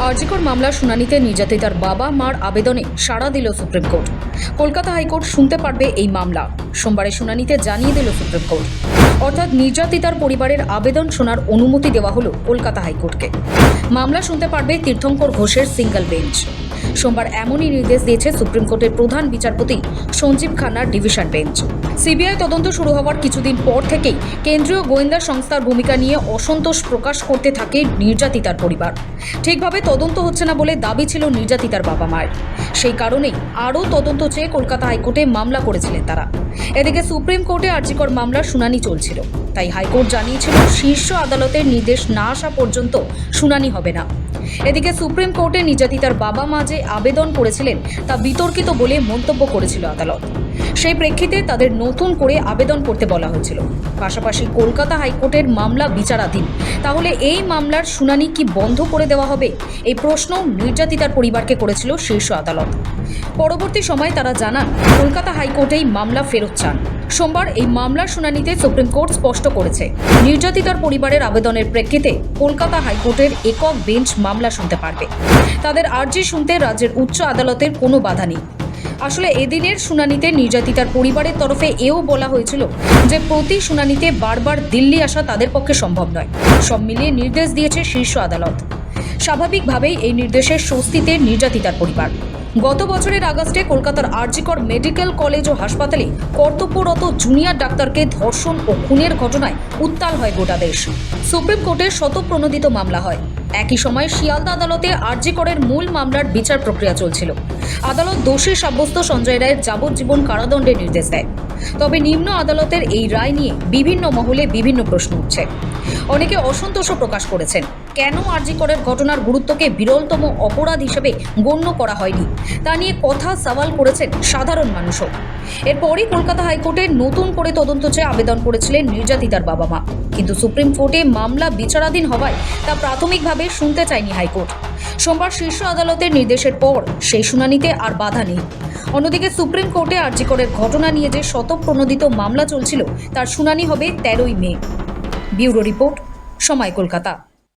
আরজিকর মামলার শুনানিতে নির্যাতিতার বাবা মার আবেদনে সাড়া দিল সুপ্রিম কোর্ট। কলকাতা হাইকোর্ট শুনতে পারবে এই মামলা। সোমবারের শুনানিতে জানিয়ে দিল সুপ্রিম কোর্ট। অর্থাৎ নির্যাতিতার পরিবারের আবেদন শোনার অনুমতি দেওয়া হলো কলকাতা হাইকোর্টকে। মামলা শুনতে পারবে তীর্থঙ্কর ঘোষের সিঙ্গল বেঞ্চ। সোমবার এমনই নির্দেশ দিয়েছে সুপ্রিম কোর্টের প্রধান বিচারপতি সঞ্জীব খান্নার ডিভিশন বেঞ্চ। সিবিআই তদন্ত শুরু হওয়ার কিছুদিন পর থেকেই কেন্দ্রীয় গোয়েন্দা সংস্থার ভূমিকা নিয়ে অসন্তোষ প্রকাশ করতে থাকে নির্যাতিতার পরিবার। ঠিকভাবে তদন্ত হচ্ছে না বলে দাবি ছিল নির্যাতিতার বাবা মায়ের। সেই কারণেই আরও তদন্ত চেয়ে কলকাতা হাইকোর্টে মামলা করেছিলেন তারা। এদিকে সুপ্রিম কোর্টে আর্জিকর মামলার শুনানি চলছিল। তাই হাইকোর্ট জানিয়েছিল শীর্ষ আদালতের নির্দেশ না আসা পর্যন্ত শুনানি হবে না। এদিকে সুপ্রিম কোর্টে নির্যাতিতার বাবা মা যে আবেদন করেছিলেন তা বিতর্কিত বলে মন্তব্য করেছিল আদালত। সেই প্রেক্ষিতে তাদের নতুন করে আবেদন করতে বলা হয়েছিল। পাশাপাশি কলকাতা হাইকোর্টের মামলা বিচারাধীন। তাহলে এই মামলার শুনানি কি বন্ধ করে দেওয়া হবে? এই প্রশ্ন নির্যাতিতার পরিবারকে করেছিল শীর্ষ আদালত। পরবর্তী সময় তারা জানান, কলকাতা হাইকোর্টেই মামলা ফেরত চান। সোমবার এই মামলার শুনানিতে সুপ্রিম কোর্ট স্পষ্ট করেছে, নির্যাতিতার পরিবারের আবেদনের প্রেক্ষিতে কলকাতা হাইকোর্টের একক বেঞ্চ মামলা শুনতে পারবে। তাদের আর্জি শুনতে রাজ্যের উচ্চ আদালতের কোনো বাধা নেই। আসলে এদিনের শুনানিতে নির্যাতিতার পরিবারের তরফে এও বলা হয়েছিল যে প্রতি শুনানিতে বারবার দিল্লি আসা তাদের পক্ষে সম্ভব নয়। সব মিলিয়ে নির্দেশ দিয়েছে শীর্ষ আদালত। স্বাভাবিকভাবেই এই নির্দেশের স্বস্তিতে নির্যাতিতার পরিবার। গত বছরের আগস্টে কলকাতার আরজিকর মেডিকেল কলেজ ও হাসপাতালে কর্তব্যরত জুনিয়র ডাক্তারকে ধর্ষণ ও খুনের ঘটনায় উত্তাল হয় গোটা দেশ। সুপ্রিম কোর্টের শতপ্রণোদিত মামলা হয়। একই সময় শিয়ালদা আদালতে আরজিকরের মূল মামলার বিচার প্রক্রিয়া চলছিল। আদালত দোষী সাব্যস্ত সঞ্জয় রায়ের যাবজ্জীবন কারাদণ্ডের নির্দেশ দেয়। তবে নিম্ন আদালতের এই রায় নিয়ে বিভিন্ন মহলে বিভিন্ন প্রশ্ন উঠছে। অনেকে অসন্তোষও প্রকাশ করেছেন। কেন আরজিকরের ঘটনার গুরুত্বকে বিরলতম অপরাধ হিসেবে গণ্য করা হয়নি, তা নিয়ে কথা সওয়াল করেছেন সাধারণ মানুষও। এরপরই কলকাতা হাইকোর্টে নতুন করে তদন্ত চেয়ে আবেদন করেছিলেন নির্যাতিতার বাবা মা। কিন্তু সুপ্রিম কোর্টে মামলা বিচারাধীন হওয়ায় তা প্রাথমিকভাবে শুনতে চায়নি হাইকোর্ট। সোমবার শীর্ষ আদালতের নির্দেশের পর সেই শুনানিতে আর বাধা নেই। অন্যদিকে সুপ্রিম কোর্টে আরজিকরের ঘটনা নিয়ে যে শতপ্রণোদিত মামলা চলছিল, তার শুনানি হবে তেরোই মে। ব্যুরো রিপোর্ট, সময় কলকাতা।